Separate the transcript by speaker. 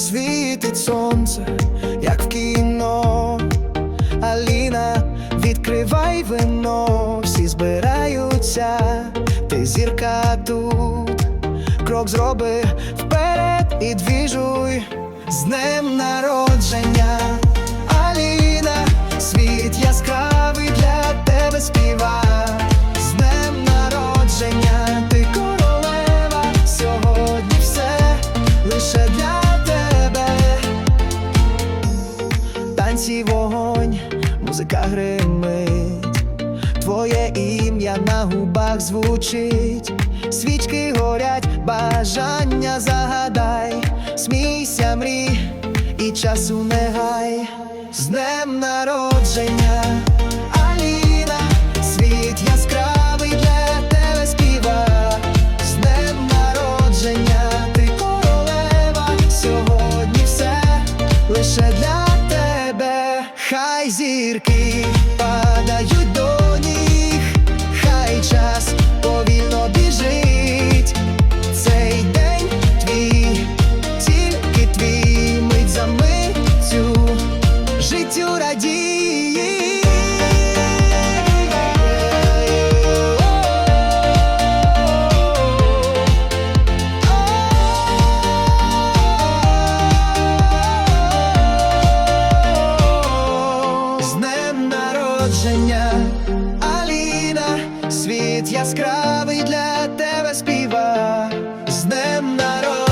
Speaker 1: світить сонце, як в кіно. Аліна, відкривай вино, всі збираються, ти зірка тут, крок зроби вперед і двіжуй з днем народження, танці вогонь, музика гримить, твоє ім'я на губах звучить, свічки горять, бажання загадай, смійся, мрій і часу не гай, з днем народження, Аліна, світ зірки падають до днем народження, Аліна, світ яскравий для тебе співа з днем народження.